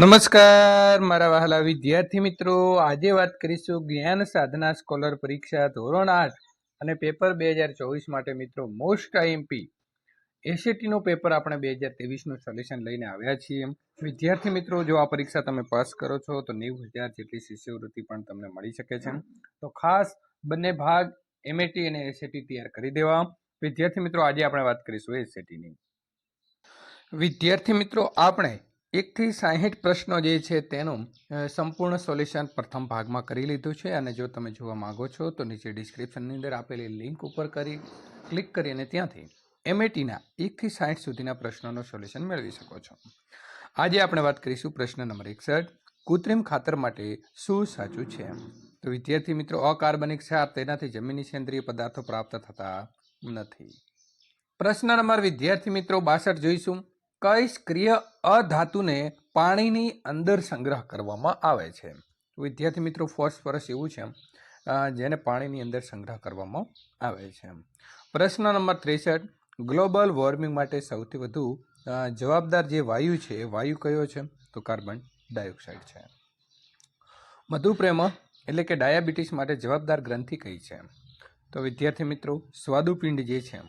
નમસ્કાર, મારા વહાલા વિદ્યાર્થી મિત્રો. આજે વાત કરીશું જ્ઞાન સાધના સ્કોલર પરીક્ષા ધોરણ આઠ અને પેપર બે હજાર ચોવીસ માટે મિત્રો, મોસ્ટ આઈએમપી. એસએટીનું પેપર આપણે બે હજાર ત્રેવીસનું સોલ્યુશન લઈને આવ્યા છીએ. વિદ્યાર્થી મિત્રો, જો આ પરીક્ષા તમે પાસ કરો છો, તો નેવું હજાર જેટલી શિષ્યવૃત્તિ પણ તમને મળી શકે છે. તો ખાસ બંને ભાગ એમએટી અને એસએટી તૈયાર કરી દેવા. વિદ્યાર્થી મિત્રો, આજે આપણે વાત કરીશું એસએટીની વિદ્યાર્થી મિત્રો, આપણે એકથી સાહીઠ પ્રશ્નો જે છે તેનું સંપૂર્ણ સોલ્યુશન પ્રથમ ભાગમાં કરી લીધું છે અને જો તમે જોવા માગો છો તો નીચે ડિસ્ક્રિપ્શનની અંદર આપેલી લિંક ઉપર કરી, ક્લિક કરી અને ત્યાંથી એમએટીના એકથી સાહીઠ સુધીના પ્રશ્નોનું સોલ્યુશન મેળવી શકો છો. આજે આપણે વાત કરીશું પ્રશ્ન નંબર એકસઠ, કૃત્રિમ ખાતર માટે શું સાચું છે? તો વિદ્યાર્થી મિત્રો, અકાર્બનિક ક્ષાર તેનાથી જમીનની સેન્દ્રિય પદાર્થો પ્રાપ્ત થતા નથી. પ્રશ્ન નંબર વિદ્યાર્થી મિત્રો, બાસઠ જોઈશું. કઈ સ્ક્રિય અધાતુને પાણીની અંદર સંગ્રહ કરવામાં આવે છે? વિદ્યાર્થી મિત્રો ફોસ્ફરસ એવું છે જેને પાણીની અંદર સંગ્રહ કરવામાં આવે છે. પ્રશ્ન નંબર ત્રેસઠ. ગ્લોબલ વોર્મિંગ માટે સૌથી વધુ જવાબદાર જે વાયુ છે એ વાયુ કયો છે? તો કાર્બન ડાયોક્સાઇડ છે. મધુપ્રેમ એટલે કે ડાયાબિટીસ માટે જવાબદાર ગ્રંથિ કઈ છે? તો વિદ્યાર્થી મિત્રો, સ્વાદુપિંડ જે છે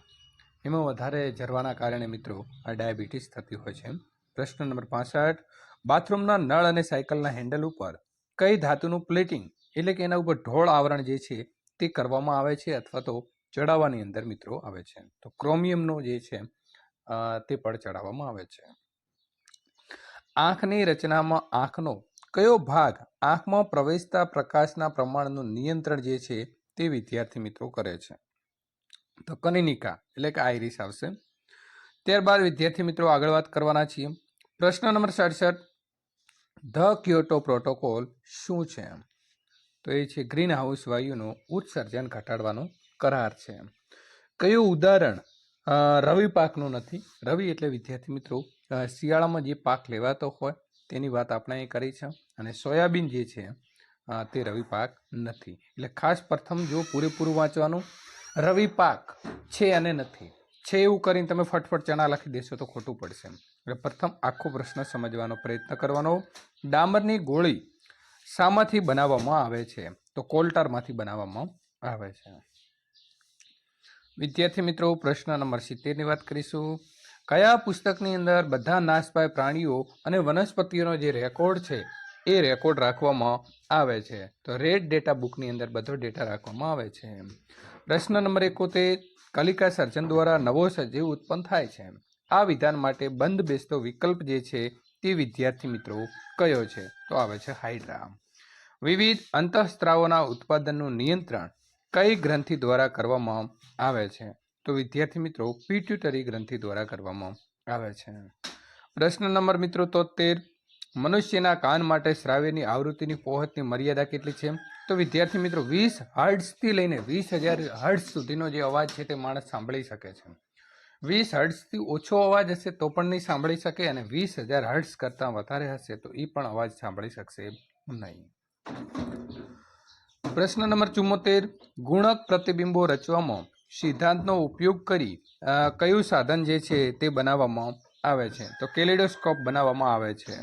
એમાં વધારે જરવાના કારણે મિત્રો આ ડાયાબિટીસ થતી હોય છે. પ્રશ્ન નંબર પાસઠ, બાથરૂમના નળ અને સાયકલના હેન્ડલ ઉપર કઈ ધાતુનું પ્લેટિંગ એટલે કે એના ઉપર ઢોળ આવરણ જે છે તે કરવામાં આવે છે અથવા તો ચડાવવાની અંદર મિત્રો આવે છે. તો ક્રોમિયમનો જે છે તે પણ ચડાવવામાં આવે છે. આંખની રચનામાં આંખનો કયો ભાગ આંખમાં પ્રવેશતા પ્રકાશના પ્રમાણનું નિયંત્રણ જે છે તે વિદ્યાર્થી મિત્રો કરે છે. તો કનિનિકા, એટલે કે આઈરિસ આવશે. ત્યારબાદ વિદ્યાર્થી મિત્રો આગળ વાત કરવાના છીએ. પ્રશ્ન નંબર સડસઠ, ધ ક્યોટો પ્રોટોકોલ શું છે? તો એ છે ગ્રીન હાઉસ વાયુનું ઉત્સર્જન ઘટાડવાનો કરાર છે. કયું ઉદાહરણ રવિ પાકનું નથી. રવિ એટલે વિદ્યાર્થી મિત્રો શિયાળામાં જે પાક લેવાતો હોય તેની વાત આપણે અહીં કરી છે. અને સોયાબીન જે છે તે રવિ પાક નથી. એટલે ખાસ પ્રથમ જો પૂરેપૂરું વાંચવાનું રવિ પાક છે અને નથી. છે એવું કરીને તમે ફટફટ ચણા લખી દેશો તો ખોટું પડશે. એટલે પ્રથમ આખો પ્રશ્ન સમજવાનો પ્રયત્ન કરવાનો. ડામરની ગોળી શામાંથી બનાવવામાં આવે છે? તો કોલ્ટારમાંથી બનાવવામાં આવે છે. વિદ્યાર્થી મિત્રો, પ્રશ્ન નંબર સિત્તેરની વાત કરીશું. કયા પુસ્તકની અંદર બધા નાશપાય પ્રાણીઓ અને વનસ્પતિઓનો જે રેકોર્ડ છે, એ રેકોર્ડ રાખવામાં આવે છે? તો રેડ ડેટા બુકની અંદર બધો ડેટા રાખવામાં આવે છે. પ્રશ્ન નંબર એકોતેર, કલિકા સર્જન દ્વારા નવો સજીવ ઉત્પન્ન થાય છે આ વિધાન માટે બંધ બેસતો વિકલ્પ જે છે તે વિદ્યાર્થી મિત્રો કયો છે? તો આવે છે હાઇડ્રા વિવિધ અંતઃસ્ત્રાવોના ઉત્પાદનનું નિયંત્રણ કઈ ગ્રંથિ દ્વારા કરવામાં આવે છે? તો વિદ્યાર્થી મિત્રો પિટ્યુટરી ગ્રંથિ દ્વારા કરવામાં આવે છે. પ્રશ્ન નંબર મિત્રો તોતેર, મનુષ્યના કાન માટે શ્રાવ્યની આવૃત્તિની પહોંચની મર્યાદા કેટલી છે? તો વિદ્યાર્થી મિત્રો, વીસ હર્ટ્સથી લઈને વીસ હજાર હર્ટ્સ સુધીનો જે અવાજ છે તે માણસ સાંભળી શકે છે. વીસ હર્ટ્સથી ઓછો અવાજ હશે તો પણ નહીં સાંભળી શકે અને વીસ હજાર હર્ટ્સ કરતાં વધારે હશે તો એ પણ અવાજ સાંભળી શકશે નહીં. પ્રશ્ન નંબર ચુમ્મોતેર, ગુણક પ્રતિબિંબો રચવામાં સિદ્ધાંતનો ઉપયોગ કરી કયું સાધન જે છે તે બનાવવામાં આવે છે? તો કેલિડોસ્કોપ બનાવવામાં આવે છે.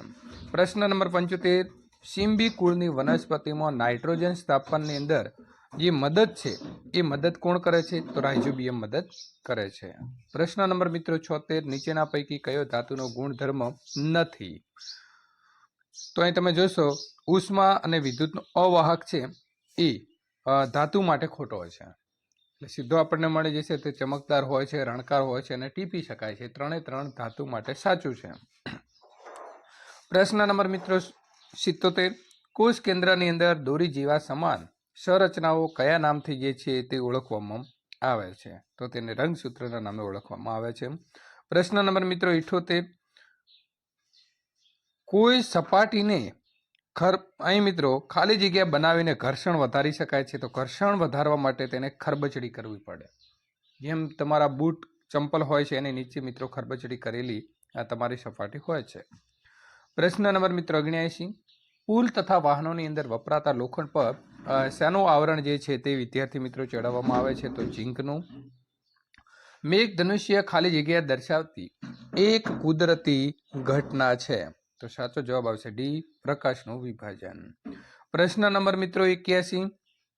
પ્રશ્ન નંબર પંચોતેર સિમ્બી કુળની વનસ્પતિમાં નાઇટ્રોજન સ્થાપનની અંદર જે મદદ છે, એ મદદ કોણ કરે છે? તો રાઇઝોબિયમ મદદ કરે છે. પ્રશ્ન નંબર મિત્રો છોતેર, નીચેના પૈકી કયો ધાતુનો ગુણધર્મ નથી? તો અહીં તમે જોશો, ઉષ્મા અને વિદ્યુતનો અવાહક છે, એ ધાતુ માટે ખોટો છે. એટલે સીધો આપણને મળી જશે તે ચમકદાર હોય છે, રણકાર હોય છે અને ટીપી શકાય છે. ત્રણે ત્રણ ધાતુ માટે સાચું છે. પ્રશ્ન નંબર મિત્રો સિત્તોતેર. કોષ કેન્દ્રની અંદર દોરી જેવા સમાન સંરચનાઓ કયા નામથી જે છે તે ઓળખવામાં આવે છે. તો તેને રંગસૂત્રના નામે ઓળખવામાં આવે છે. પ્રશ્ન નંબર મિત્રો ઇઠોતેર. કોઈ સપાટીને ખર અહીં મિત્રો ખાલી જગ્યા બનાવીને ઘર્ષણ વધારી શકાય છે તો ઘર્ષણ વધારવા માટે તેને ખરબચડી કરવી પડે. જેમ તમારા બૂટ ચંપલ હોય છે એની નીચે મિત્રો ખરબચડી કરેલી આ તમારી સપાટી હોય છે. પ્રશ્ન નંબર મિત્રો અગ્નિયાસી પુલ તથા વાહનોની અંદર વપરાતા લોખંડ પર શેનું આવરણ જે છે તે વિદ્યાર્થી મિત્રો ચડાવવામાં આવે છે તો ઝીંકનું. મેઘ ધનુષ્ય ખાલી જગ્યા દર્શાવતી એક કુદરતી ઘટના છે. તો સાચો જવાબ આવશે ડી, પ્રકાશનું વિભાજન. પ્રશ્ન નંબર મિત્રો એક્યાસી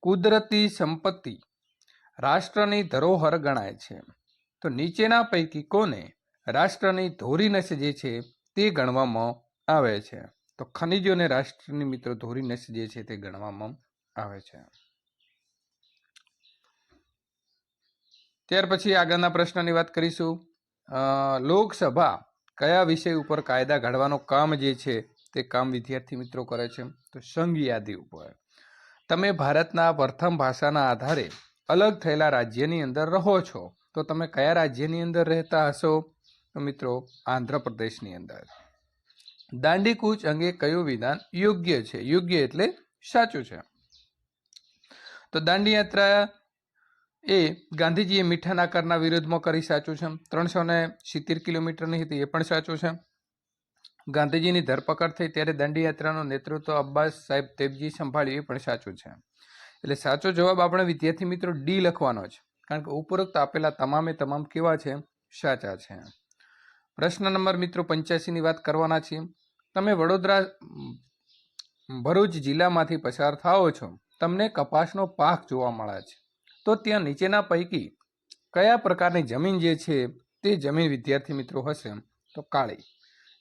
કુદરતી સંપત્તિ રાષ્ટ્રની ધરોહર ગણાય છે. તો નીચેના પૈકી કોને રાષ્ટ્રની ધોરી નસ જે છે તે ગણવામાં આવે છે. તો ખનિજોને રાષ્ટ્રની મિત્રો ધોરી જે છે તે ગણવામાં આવે છે. ત્યાર પછી આગળના પ્રશ્નની વાત કરીશું. લોકસભા કયા વિષય ઉપર કાયદા ઘડવાનો કામ જે છે તે કામ વિદ્યાર્થી મિત્રો કરે છે? તો સંઘ યાદી ઉપર. તમે ભારતના પ્રથમ ભાષાના આધારે અલગ થયેલા રાજ્યની અંદર રહો છો. તો તમે કયા રાજ્યની અંદર રહેતા હશો? તો મિત્રો, આંધ્રપ્રદેશની અંદર. દાંડીકૂચ અંગે કયું વિધાન યોગ્ય છે. યોગ્ય એટલે સાચું છે. તો દાંડી યાત્રા એ ગાંધીજીએ મીઠા નાકારના વિરોધમાં કરી સાચું છે. ત્રણસો ને સિત્તેર કિલોમીટરની હતી, એ પણ સાચું છે. ગાંધીજીની ધરપકડ થઈ ત્યારે દાંડીયાત્રાનું નેતૃત્વ અબ્બાસ સાહેબ તેબજી સંભાળ્યું, એ પણ સાચું છે. એટલે સાચો જવાબ આપણે વિદ્યાર્થી મિત્રો ડી લખવાનો છે. કારણ કે ઉપરોક્ત આપેલા તમામે તમામ કેવા છે? સાચા છે. પ્રશ્ન નંબર મિત્રો પંચ્યાસીની વાત કરવાના છીએ. તમે વડોદરા ભરૂચ જિલ્લામાંથી પસાર થાઓ છો, તમને કપાસનો પાક જોવા મળે છે. તો ત્યાં નીચેના પૈકી કયા પ્રકારની જમીન જે છે, તે જમીન વિદ્યાર્થી મિત્રો હશે તો કાળી.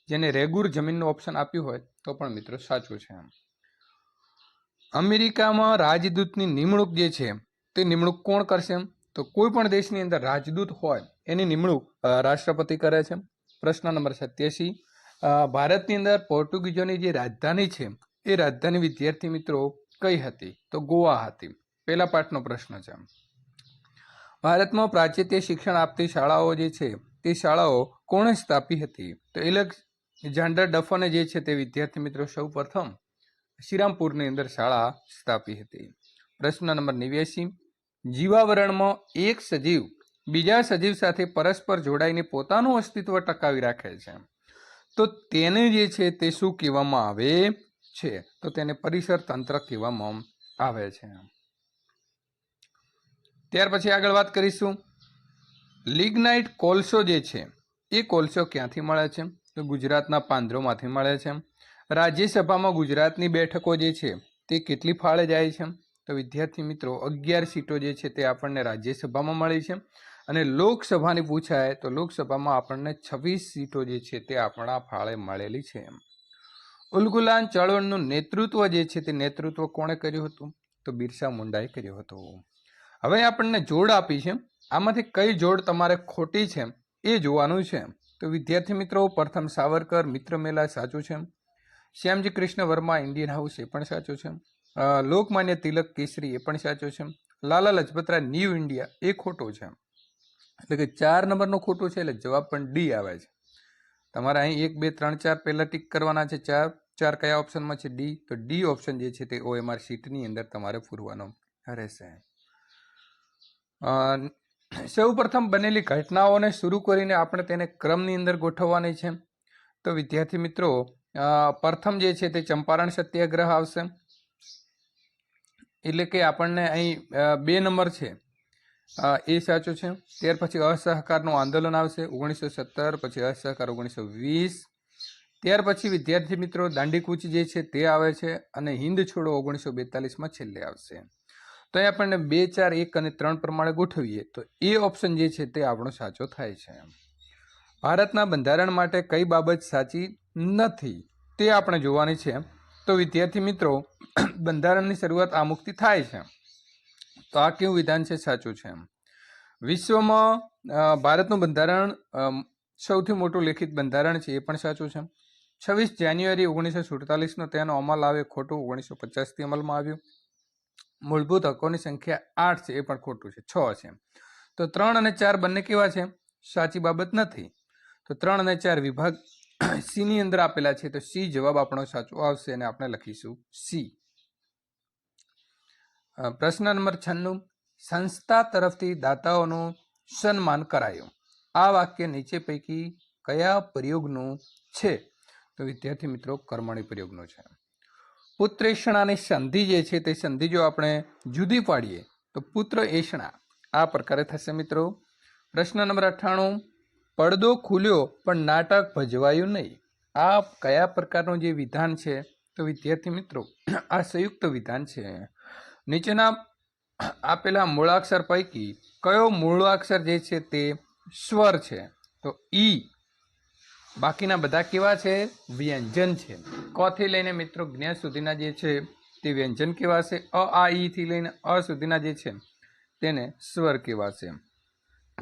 જેને રેગુર જમીનનું ઓપ્શન આપ્યું હોય, તો પણ મિત્રો સાચું છે અમેરિકામાં રાજદૂતની નિમણૂક જે છે, તે નિમણૂક કોણ કરશે તો કોઈ પણ દેશની અંદર રાજદૂત હોય, એની નિમણૂક રાષ્ટ્રપતિ કરે છે પ્રશ્ન નંબર સત્યાસી ભારતની અંદર પોર્ટુગીઝોની જે રાજધાની છે, એ રાજધાની વિદ્યાર્થી મિત્રો કઈ હતી? તો ગોવા હતી. પહેલા પાઠનો પ્રશ્ન છે. ભારતમાં પ્રાચ્યત્ય શિક્ષણ આપતી શાળાઓ જે છે, તે શાળાઓ કોણે સ્થાપી હતી? તો એલેક જાન્ડર ડફને જે છે, તે વિદ્યાર્થી મિત્રો સૌ પ્રથમ શ્રીરામપુરની અંદર શાળા સ્થાપી હતી. પ્રશ્ન નંબર નેવ્યાસી. જીવાવરણમાં એક સજીવ બીજા સજીવ સાથે પરસ્પર જોડાઈને પોતાનું અસ્તિત્વ ટકાવી રાખે છે. તો તેને જે છે તે શું કહેવામાં આવે છે? તો તેને પરિસર તંત્ર કહેવામાં આવે છે. ત્યાર પછી આગળ વાત કરીશું. લિગ્નાઇટ કોલસો જે છે, એ કોલસો ક્યાંથી મળે છે? તો ગુજરાતના પાંદરોમાંથી મળે છે. રાજ્યસભામાં ગુજરાતની બેઠકો જે છે, તે કેટલી ફાળે જાય છે? તો વિદ્યાર્થી મિત્રો, અગિયાર સીટો જે છે તે આપણને રાજ્યસભામાં મળી છે. અને લોકસભાની પૂછાય તો લોકસભામાં આપણને છવ્વીસ સીટો જે છે તે આપણા ફાળે મળેલી છે એમ. ઉલગુલાન ચળવળનું નેતૃત્વ જે છે તે નેતૃત્વ કોણે કર્યું હતું? તો બિરસા મુંડાએ કર્યું હતું. હવે આપણને જોડ આપી છે. આમાંથી કઈ જોડ તમારે ખોટી છે એ જોવાનું છે તો વિદ્યાર્થી મિત્રો, પ્રથમ સાવરકર, મિત્ર મેલા સાચું છે શ્યામજી કૃષ્ણ વર્મા, ઇન્ડિયન હાઉસ એ પણ સાચું છે લોકમાન્ય તિલક કેસરી એ પણ સાચું છે લાલા લજપતરાય, ન્યૂ ઇન્ડિયા એ ખોટો છે એટલે કે ચાર નંબરનો ખોટો છે એટલે જવાબ પણ ડી આવે છે. તમારે અહીં એક, બે, ત્રણ, ચાર પહેલાં ટીક કરવાના છે. ચાર ચાર કયા ઓપ્શનમાં છે? ડી. તો ડી ઓપ્શન જે છે તે ઓએમઆર શીટની અંદર તમારે પૂરવાનો રહેશે. સૌ પ્રથમ બનેલી ઘટનાઓને શરૂ કરીને આપણે તેને ક્રમની અંદર ગોઠવવાની છે. તો વિદ્યાર્થી મિત્રો પ્રથમ જે છે તે ચંપારણ સત્યાગ્રહ આવશે. એટલે કે આપણને અહીં બે નંબર છે. એ સાચું છે. ત્યાર પછી અસહકારનું આંદોલન આવશે, ઓગણીસો સત્તર, પછી અસહકાર ઓગણીસો વીસ. ત્યાર પછી વિદ્યાર્થી મિત્રો, દાંડીકૂચ જે છે તે આવે છે અને હિન્દ છોડો ઓગણીસો બેતાલીસમાં છેલ્લે આવશે. તો અહીં આપણને બે, ચાર, એક અને ત્રણ પ્રમાણે ગોઠવીએ તો એ ઓપ્શન જે છે તે આપણો સાચો થાય છે. ભારતના બંધારણ માટે કઈ બાબત સાચી નથી તે આપણે જોવાની છે. તો વિદ્યાર્થી મિત્રો, બંધારણની શરૂઆત આ મુક્તિ થાય છે. તો આ કેવું વિધાન છે સાચું છે એમ? વિશ્વમાં ભારતનું બંધારણ સૌથી મોટું લેખિત બંધારણ છે એ પણ સાચું છે. છવ્વીસ જાન્યુઆરી ઓગણીસો સુડતાલીસનો તેનો અમલ આવે ખોટું ઓગણીસો પચાસથી અમલમાં આવ્યું. મૂળભૂત હકોની સંખ્યા આઠ છે, એ પણ ખોટું છે, છ છે. તો ત્રણ અને ચાર બંને કેવા છે? સાચી બાબત નથી. તો ત્રણ અને ચાર વિભાગ સીની અંદર આપેલા છે, તો સી જવાબ આપણો સાચો આવશે અને આપણે લખીશું સી. પ્રશ્ન નંબર છન્નું, સંસ્થા તરફથી દાતાઓનું સન્માન કરાયું. આ વાક્ય નીચે પૈકી કયા પ્રયોગનું છે? તો વિદ્યાર્થી મિત્રો, કર્મણી પ્રયોગનું છે. પુત્ર એષણાની સંધિ જે છે, તે સંધિ જો આપણે જુદી પાડીએ, તો પુત્ર એષણા. આ પ્રકારે થશે મિત્રો. પ્રશ્ન નંબર અઠ્ઠાણું, પડદો ખુલ્યો પણ નાટક ભજવાયું નહીં. આ કયા પ્રકારનું જે વિધાન છે? તો વિદ્યાર્થી મિત્રો, આ સંયુક્ત વિધાન છે. નીચેના આપેલા મૂળાક્ષર પૈકી કયો મૂળાક્ષર જે છે તે સ્વર છે? તો ઈ બાકીના બધા કેવા છે? વ્યંજન છે. કથી લઈને મિત્રો જ્ઞ સુધીના જે છે તે વ્યંજન કેવા છે? અ, આ ઈથી લઈને અ સુધીના જે છે તેને સ્વર કેવા છે?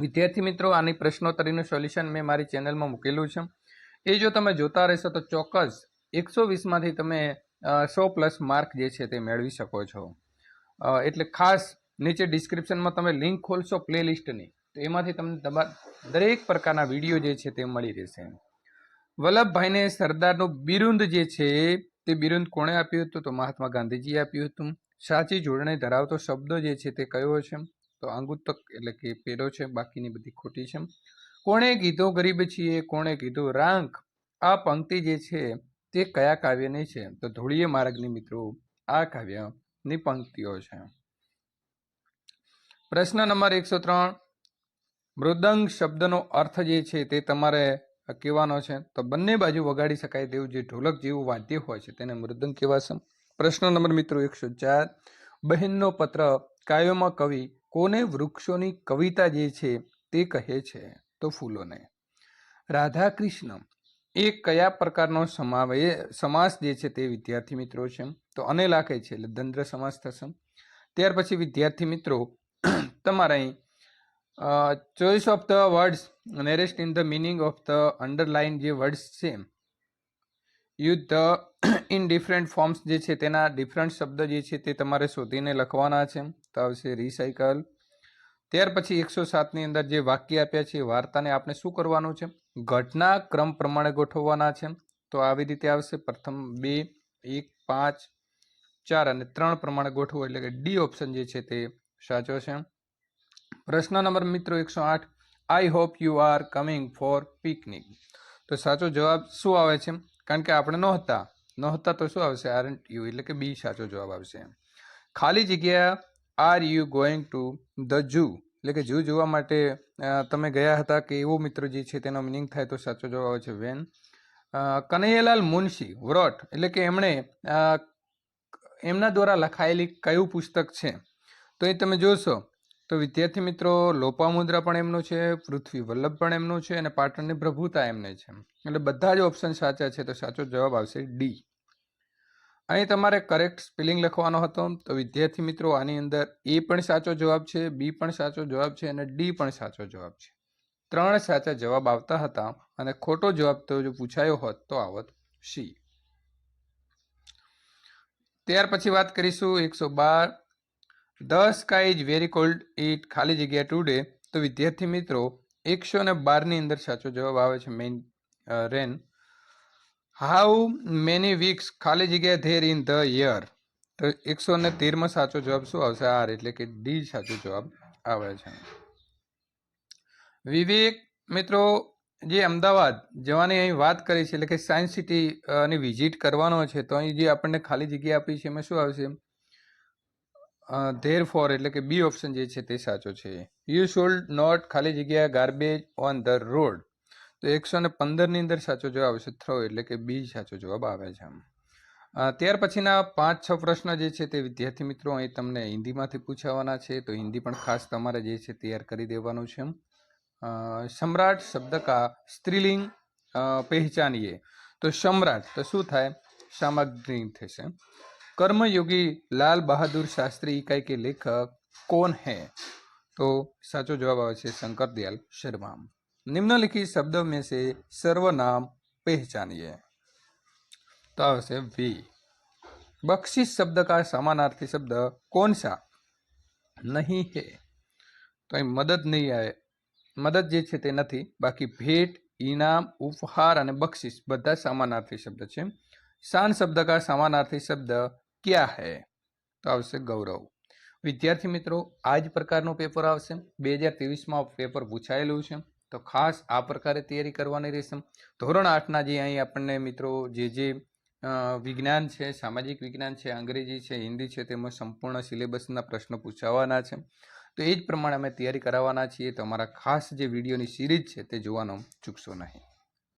વિદ્યાર્થી મિત્રો, આની પ્રશ્નોત્તરીનું સોલ્યુશન મેં મારી ચેનલમાં મૂકેલું છે. એ જો તમે જોતા રહેશો તો ચોક્કસ એકસો વીસમાંથી તમે સો પ્લસ માર્ક જે છે તે મેળવી શકો છો. એટલે ખાસ નીચે ડિસ્ક્રિપ્શનમાં તમે લિંક ખોલશો પ્લેલિસ્ટની તો એમાંથી તમને તમા દરેક પ્રકારના વીડિયો જે છે તે મળી રહેશે. વલ્લભભાઈને સરદારનું બિરુંદ જે છે, તે બિરુંદ કોણે આપ્યું હતું? તો મહાત્મા ગાંધીજીએ આપ્યું હતું. સાચી જોડણી ધરાવતો શબ્દો જે છે તે કયો છે? તો આંગુતક એટલે કે પેલો છે, બાકીની બધી ખોટી છે. કોણે કીધો ગરીબ છીએ, કોણે કીધું રાંક આ પંક્તિ જે છે તે કયા કાવ્યની છે? તો ધૂળીય માર્ગની મિત્રો, આ કાવ્યની પંક્તિઓ છે. પ્રશ્ન નંબર એકસો ત્રણ. મૃદંગ શબ્દનો અર્થ જે છે તે તમારે કહેવાનો છે. તો બંને બાજુ વગાડી શકાય તેવું જે ઢોલક જેવું વાદ્ય હોય છે તેને મૃદંગ કહેવાશે પ્રશ્ન નંબર મિત્રો એકસો ચાર. બહેનનો પત્ર કાવ્યમાં કવિ કોને વૃક્ષોની કવિતા જે છે તે કહે છે? તો ફૂલોને. રાધા કૃષ્ણ એ કયા પ્રકારનો સમાવે, સમાસ જે છે તે વિદ્યાર્થી મિત્રો છે? તો અને લાખે છે એટલે દ્વંદ્વ સમાસ થશે. ત્યાર પછી વિદ્યાર્થી મિત્રો, તમારે અહીં choice of the words nearest in the meaning of the underline જે વર્ડ્સ છે you the in different forms જે છે તેના ડિફરન્ટ શબ્દ જે છે તે તમારે શોધીને લખવાના છે. તો આવશે રિસાયકલ ત્યાર પછી એકસો સાતની અંદર જે વાક્ય આપ્યા છે વાર્તાને આપણે શું કરવાનું છે? ઘટના ક્રમ પ્રમાણે ગોઠવવાના છે. તો આવી રીતે આવશે. પ્રથમ બે, એક, પાંચ ચાર અને ત્રણ પ્રમાણે ગોઠવો એટલે કે ડી ઓપ્શન જે છે તે સાચો છે. પ્રશ્ન નંબર મિત્રો એકસો આઠ I hope you are coming for picnic તો સાચો જવાબ શું આવે છે? કારણ કે આપણે નહોતા. નહોતા તો શું આવશે? આર યુ એટલે કે બી સાચો જવાબ આવશે. ખાલી જગ્યા are you going to the zoo એટલે કે જૂ જોવા માટે તમે ગયા હતા કે એવો મિત્ર જે છે તેનો મિનિંગ થાય તો સાચો જવાબ આવે છે વેન કનૈયાલાલ મુનશી વ્રોટ એટલે કે એમણે એમના દ્વારા લખાયેલી કયું પુસ્તક છે? તો એ તમે જોશો. તો વિદ્યાર્થી મિત્રો, લોપામુદ્રા પણ એમનું છે, પૃથ્વી વલ્લભ પણ એમનું છે અને પાટણની પ્રભુતા એમને છે. એટલે બધા જ ઓપ્શન સાચા છે, તો સાચો જવાબ આવશે ડી અહીં તમારે કરેક્ટ સ્પેલિંગ લખવાનો હતો. તો વિદ્યાર્થી મિત્રો, આની અંદર એ પણ સાચો જવાબ છે બી પણ સાચો જવાબ છે અને ડી પણ સાચો જવાબ છે. ત્રણ સાચા જવાબ આવતા હતા અને ખોટો જવાબ તો જો પૂછાયો હોત તો આવત સી ત્યાર પછી વાત કરીશું એકસો બાર. The sky is very cold it ખાલી જગ્યા ટુડે તો વિદ્યાર્થી મિત્રો, એકસો ને બારની અંદર સાચો જવાબ આવે છે main rain how many weeks ખાલી જગ્યા ધેર ઇન ધ યર તો એકસો ને તેરમાં સાચો જવાબ શું આવશે? આર, એટલે કે ડી સાચો જવાબ આવે છે. વિવેક, મિત્રો જે અમદાવાદ જવાની અહીં વાત કરી છે એટલે કે સાયન્સ સિટી ની વિઝિટ કરવાનો છે તો અહીં જે આપણને ખાલી જગ્યા આપી છે એમાં શું આવશે? ધેર ફોર એટલે કે બી ઓપ્શન જે છે તે સાચો છે. યુ શુડ નોટ ખાલી જગ્યા ગાર્બેજ ઓન ધ રોડ તો એકસો ને પંદરની અંદર સાચો જવાબ આવશે થ્રો એટલે કે બી સાચો જવાબ આવે છે આમ. ત્યાર પછીના પાંચ છ પ્રશ્ન જે છે તે વિદ્યાર્થી મિત્રો અહીં તમને હિન્દીમાંથી પૂછાવાના છે તો હિન્દી પણ ખાસ તમારે જે છે તૈયાર કરી દેવાનું છે અ, સમ્રાટ શબ્દ કા સ્ત્રીલિંગ અ, પહેચાનીએ તો સમ્રાટ તો શું થાય સામગ્રી થશે कर्मयोगी लाल बहादुर शास्त्री इकाई के लेखक कौन है तो साचो जवाब આવે છે શંકર દયાલ શર્મા निम्नलिखित शब्दों में से सर्वनाम पहचानिए तो आवश्य वी बख्शिश शब्द का समानार्थी शब्द कौन सा नहीं है તો અહીં મદદ નહીં આવે મદદ જે છે તે નથી. બાકી ભેટ, ઇનામ, ઉપહાર અને બક્ષિસ બધા સમાનાર્થી શબ્દ છે. શાન શબ્દ કા સમાનાર્થી શબ્દ ક્યાં હૈ? તો આવશે ગૌરવ. વિદ્યાર્થી મિત્રો આ જ પ્રકારનું પેપર આવશે. બે હજાર ત્રેવીસમાં પેપર પૂછાયેલું છે. તો ખાસ આ પ્રકારે તૈયારી કરવાની રહેશે. ધોરણ આઠના જે અહીં આપણને મિત્રો જે જે વિજ્ઞાન છે, સામાજિક વિજ્ઞાન છે, અંગ્રેજી છે, હિન્દી છે, તેમાં સંપૂર્ણ સિલેબસના પ્રશ્નો પૂછાવાના છે. તો એ જ પ્રમાણે અમે તૈયારી કરાવવાના છીએ. તો અમારા ખાસ જે વિડીયોની સિરીઝ છે તે જોવાનું ચૂકશો નહીં.